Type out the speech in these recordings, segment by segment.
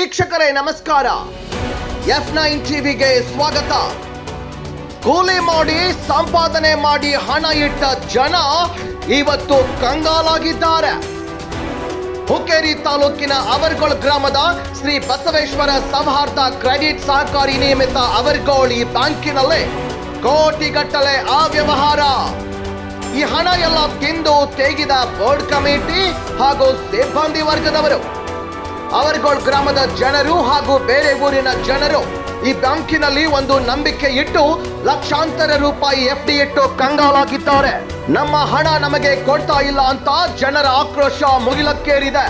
ವೀಕ್ಷಕರೇ, ನಮಸ್ಕಾರ. F nine ಟಿವಿಗೆ ಸ್ವಾಗತ. ಕೂಲಿ ಮಾಡಿ, ಸಂಪಾದನೆ ಮಾಡಿ ಹಣ ಇಟ್ಟ ಜನ ಇವತ್ತು ಕಂಗಾಲಾಗಿದ್ದಾರೆ. ಹುಕ್ಕೇರಿ ತಾಲೂಕಿನ ಅವರ್ಗೋಳ್ ಗ್ರಾಮದ ಶ್ರೀ ಬಸವೇಶ್ವರ ಸೌಹಾರ್ದ ಕ್ರೆಡಿಟ್ ಸಹಕಾರಿ ನಿಯಮಿತ ಅವರ್ಗೋಳ್ ಈ ಬ್ಯಾಂಕಿನಲ್ಲಿ ಕೋಟಿಗಟ್ಟಲೆ ಅವ್ಯವಹಾರ. ಈ ಹಣ ಎಲ್ಲ ತಿಂದು ತೆಗೆದ ಬೋರ್ಡ್ ಕಮಿಟಿ ಹಾಗೂ ಸಿಬ್ಬಂದಿ ವರ್ಗದವರು ಅವರ್ಗೋಳ್ ಗ್ರಾಮದ ಜನರು ಹಾಗೂ ಬೇರೆ ಊರಿನ ಜನರು ಈ ಬ್ಯಾಂಕಿನಲ್ಲಿ ಒಂದು ನಂಬಿಕೆ ಇಟ್ಟು ಲಕ್ಷಾಂತರ ರೂಪಾಯಿ ಎಫ್ ಡಿ ಇಟ್ಟು ಕಂಗಾಲಾಗಿದ್ದಾರೆ. ನಮ್ಮ ಹಣ ನಮಗೆ ಕೊಡ್ತಾ ಇಲ್ಲ ಅಂತ ಜನರ ಆಕ್ರೋಶ ಮುಗಿಲಕ್ಕೇರಿದೆ.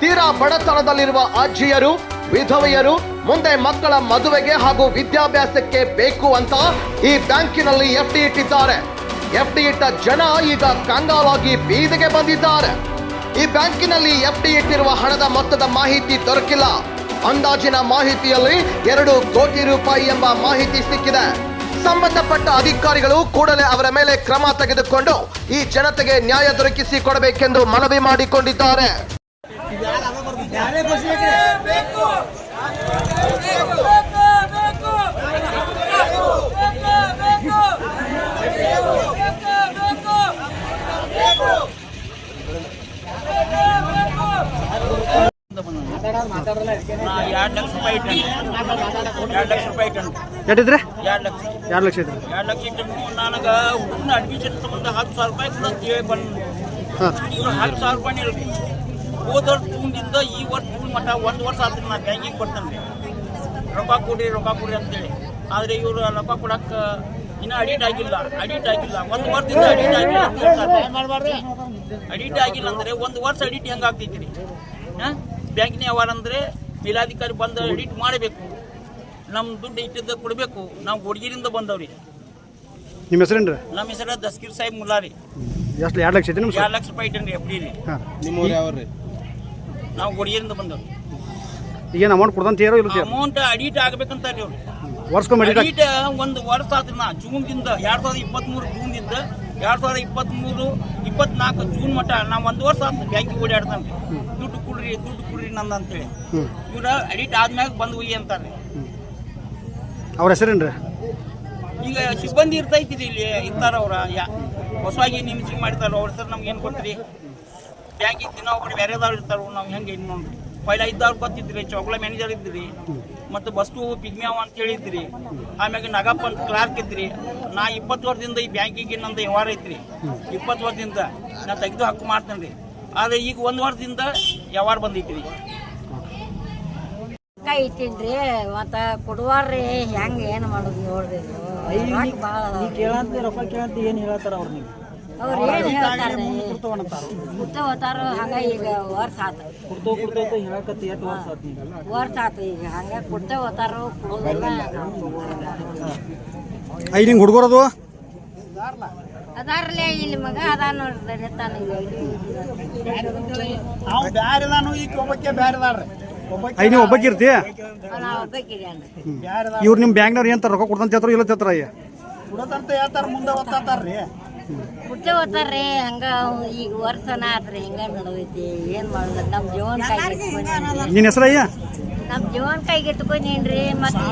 ತೀರಾ ಬಡತನದಲ್ಲಿರುವ ಅಜ್ಜಿಯರು, ವಿಧವೆಯರು, ಮುಂದೆ ಮಕ್ಕಳ ಮದುವೆಗೆ ಹಾಗೂ ವಿದ್ಯಾಭ್ಯಾಸಕ್ಕೆ ಬೇಕು ಅಂತ ಈ ಬ್ಯಾಂಕಿನಲ್ಲಿ ಎಫ್ ಡಿ ಇಟ್ಟಿದ್ದಾರೆ. ಎಫ್ ಡಿ ಇಟ್ಟ ಜನ ಈಗ ಕಂಗಾಲಾಗಿ ಬೀದಿಗೆ ಬಂದಿದ್ದಾರೆ. ಈ ಬ್ಯಾಂಕಿನಲ್ಲಿ ಎಫ್ ಡಿ ಇಟ್ಟಿರುವ ಹಣದ ಮೊತ್ತದ ಮಾಹಿತಿ ದೊರಕಿಲ್ಲ. ಅಂದಾಜಿನ ಮಾಹಿತಿಯಲ್ಲಿ ಎರಡು ಕೋಟಿ ರೂಪಾಯಿ ಎಂಬ ಮಾಹಿತಿ ಸಿಕ್ಕಿದೆ. ಸಂಬಂಧಪಟ್ಟ ಅಧಿಕಾರಿಗಳು ಕೂಡಲೇ ಅವರ ಮೇಲೆ ಕ್ರಮ ತೆಗೆದುಕೊಂಡು ಈ ಜನತೆಗೆ ನ್ಯಾಯ ದೊರಕಿಸಿ ಕೊಡಬೇಕೆಂದು ಮನವಿ ಮಾಡಿಕೊಂಡಿದ್ದಾರೆ. ಎರಡು ಲಕ್ಷ ರೂಪಾಯಿ ಎರಡು ಲಕ್ಷ ರೂಪಾಯಿ ಎಷ್ಟಿದ್ರಿ ಎರಡು ಲಕ್ಷ. ಎರಡು ಲಕ್ಷ ಐತ್ರಿ ಎರಡು ಲಕ್ಷ ಇಟ್ಟು ನನಗೆ ಹುಡುಗನ ಅಡ್ಮಿಷನ್ ಸಂಬಂಧ ಹತ್ತು ಸಾವಿರ ರೂಪಾಯಿ ಕೂಡ ಅಂತೇಳಿ ಬಂದು. ಹತ್ತು ಸಾವಿರ ರೂಪಾಯಿ ಇಲ್ರಿ ಹೋದ ಜೂನ್ದಿಂದ ಈ ವರ್ಷ ಜೂನ್ ಮಟ್ಟ ಒಂದು ವರ್ಷ ಆದ್ರೆ ನಾ ಬ್ಯಾಂಕಿಗೆ ರೀ ರೊಕ್ಕ ಕೊಡ್ರಿ ರೊಕ್ಕ ಕೊಡ್ರಿ ಅಂತೇಳಿ. ಆದರೆ ಇವರು ರೊಕ್ಕ ಕೊಡಕ್ಕೆ ಇನ್ನೂ ಅಡಿಟ್ ಆಗಿಲ್ಲ. ಅಡಿಟ್ ಆಗಿಲ್ಲ. ಒಂದು ವರ್ಷದಿಂದ ಅಡಿಟ್ ಆಗಿಲ್ಲ ಅಂತ ಹೇಳ್ತಾರೆ. ಅಡಿಟ್ ಆಗಿಲ್ಲ ಅಂದರೆ ಒಂದು ವರ್ಷ ಅಡಿಟ್ ಹೆಂಗೆ ಆಗ್ತೈತಿ ರೀ ಹಾಂ? ಬ್ಯಾಂಕ್ನ ವ್ಯವಹಾರ ಅಂದರೆ ಮೇಲಾಧಿಕಾರಿ ಬಂದು ಎಡಿಟ್ ಮಾಡಬೇಕು. ನಮ್ಮ ದುಡ್ಡು ಇಟ್ಟಿದ್ದ ಕೊಡಬೇಕು. ನಾವು ಹುಡುಗಿರಿಂದ ಬಂದವ್ರಿ. ನಿಮ್ಮ ಹೆಸರು ರೀ ನಮ್ಮ ಹೆಸರು ದಸ್ಕೀರ್ ಸಾಹೇಬ್ ಮುಲ್ಲಾರಿ ಎಷ್ಟು ಎರಡು ಲಕ್ಷ ಐತಿ ನಿಮ್ಮ ಎರಡು ಲಕ್ಷ ರೂಪಾಯಿ ಇಟ್ಟೇನ್ರಿ ಎಫ್ ಡಿ ರೀ ಹಾಂ. ನಿಮ್ಮೂರು ಯಾವ್ರಿ? ನಾವು ಹುಡುಗಿರಿಂದ ಬಂದವ್ರಿ. ಈಗೇನು ಅಮೌಂಟ್ ಕೊಡ್ದಂತೀರೋ ಇಲ್ಲ ಅಮೌಂಟ್ ಅಡಿಟ್ ಆಗ್ಬೇಕಂತ ರೀ ಅವ್ರು. ವರ್ಷಕ್ಕೊಮ್ಮೆ ಎಡಿಟ್ ಅಡಿಟ್ ಒಂದು ವರ್ಷ ಆದ್ರಿ ನಾ. ಜೂನ್ದಿಂದ ಎರಡ್ ಸಾವಿರದ ಇಪ್ಪತ್ತ್ಮೂರು ಜೂನ್ದಿಂದ ಎರಡ್ ಸಾವಿರದ ಇಪ್ಪತ್ತ್ಮೂರು ಇಪ್ಪತ್ನಾಲ್ಕು ಜೂನ್ ಮಟ್ಟ ನಾವು ಒಂದು ವರ್ಷ ಅಂತ ಬ್ಯಾಂಕಿಗೆ ಓಡಾಡ್ತಾನೆ ದುಡ್ಡು ಕೊಡ್ರಿ ದುಡ್ಡು ಕೊಡ್ರಿ ನಂದು ಅಂತೇಳಿ. ಇವ್ರ ಅಡಿಟ್ ಆದ್ಮ್ಯಾಗ ಬಂದು ಒಯ್ಯಿ ಅಂತಾರೆ ಅವ್ರ ಹೆಸರೇನ್ರಿ? ರೀ ಈಗ ಸಿಬ್ಬಂದಿ ಇರ್ತೈತಿ ರೀ ಇಲ್ಲಿ ಇರ್ತಾರ ಅವ್ರ ಯಾ ಹೊಸವಾಗಿ ನೇಮಿಸಿ ಮಾಡಿದಾರ ಅವ್ರ ಸರ್ ನಮ್ಗೆ ಏನು ಗೊತ್ತ್ರಿ ಬ್ಯಾಂಕಿಗೆ ದಿನ ಒಬ್ಬರು ಬೇರೆದವ್ರು ಇರ್ತಾರ ನಾವು ಹೆಂಗೆ ಇನ್ನು ನೋಡ್ರಿ? ಪೈಲ ಇದ್ದವ್ರು ಗೊತ್ತಿದ್ರಿ ಚೌಕಳ ಮ್ಯಾನೇಜರ್ ಇದ್ರಿ ಮತ್ತು ಬಸ್ತು ಪಿಗ್ಮ್ಯಾವ ಅಂತ ಹೇಳಿದ್ರಿ ಆಮ್ಯಾಗ ನಗಪ್ಪ ಅಂತ ಕ್ಲಾರ್ಕ್ ಇದ್ರಿ ನಾ ಇಪ್ಪತ್ತು ವರ್ಷದಿಂದ ಈ ಬ್ಯಾಂಕಿಗೆ ನಂದು ವ್ಯವಹಾರ ಐತ್ರಿ. ಇಪ್ಪತ್ತು ವರ್ಷದಿಂದ ನಾ ತೆಗೆದು ಹಕ್ಕು ಮಾಡ್ತೇನೆ ರೀ. ಆದ್ರೆ ಈಗ ಒಂದು ವರ್ಷದಿಂದ ವ್ಯವಹಾರ ಬಂದೈತ್ರಿ. ಕೈ ಇಟ್ಟಿನ್ರಿ ಮತ್ತ ಕೊಡುವಾರ್ರಿ ಹೆಂಗ ಏನ್ ಮಾಡೋದು ನೋಡ್ರಿ ರೊಕ್ಕ ಭಾಳ ಕೇಳಂತ ರೊಕ್ಕ ಕೇಳಂತ ಏನು ಹೇಳ್ತಾರ ಅವ್ರ ನೀವು? ಅವ್ರು ಏನು ಹೇಳ್ತಾರೆ? ಕುತ್ತ ಹೋತಾರ ಹಂಗ ಈಗ ವರ್ಷ ಆತ. ಕುಡ್ತೋ ಕುಡ್ತೋ ಅಂತ ಹೇಳಕತ್ತ ಎಷ್ಟು ವರ್ಷ ಆತ್ ನೀವು ವರ್ಷ ಆತ ಈಗ ಹಂಗ ಹೋತಾರ ಕೊಡೋದಿಲ್ಲ ಹುಡುಗರದು? ಅದಾರ್ಲೆ ಇಲ್ಲಿ ಮಗ ಅದ ನೋಡ್ರಿ ಬ್ಯಾರೆದಾನು ಈಗ ಒಬ್ಬಕ್ಕೆ ಬ್ಯಾರೆದಾಳ್ರಿ. ನೀವು ಒಬ್ಬಕ್ಕೆ ಇವ್ರು ನಿಮ್ಮ ಬ್ಯಾಂಕ್ನವ್ರು ಏನು ರೊಕ್ಕ ಕೊಡ್ತಂತ ಹೇಳ್ತಾರೋ ಇಲ್ಲ ಹೇಳ್ತಾರ ಅಯ್ಯ? ಕುಡದಂತ ಹೇಳ್ತಾರ ಮುಂದೆ ಒತ್ತಾತಾರ್ರಿ. ಕುತ್ತ ಓದ್ತಾರ್ರಿ ಹಂಗ ಈಗ ವರ್ಷನ ಆತ್ರಿ ಹಿಂಗ ನಡವೈತಿ ಏನ್ ಮಾಡೋದು? ನಮ್ ಜೀವನ. ನಿನ್ನ ಹೆಸರು ಅಯ್ಯ? ನಮ್ ಜೀವನ ಕೈಗೆ ಇಟ್ಕೊಂಡೇನ್ರಿ ಮತ್ತ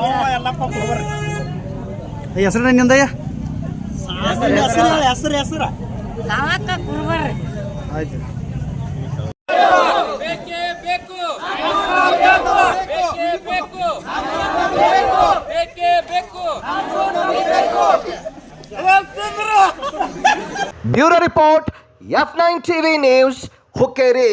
ಹೆಸರು ನಿಂದಯ್ಯ ಹೆಸರು ಹೆಸರು ಹೆಸರು ಸಾವಕ್ಕ ಕುರ್ಬರ್ರಿ. ಆಯ್ತು ಬೇಕೇ ಬೇಕು ಬೇಕೇ ಬೇಕು ಬೇಕೇ ಬೇಕು bureau report F nine TV news Hukkeri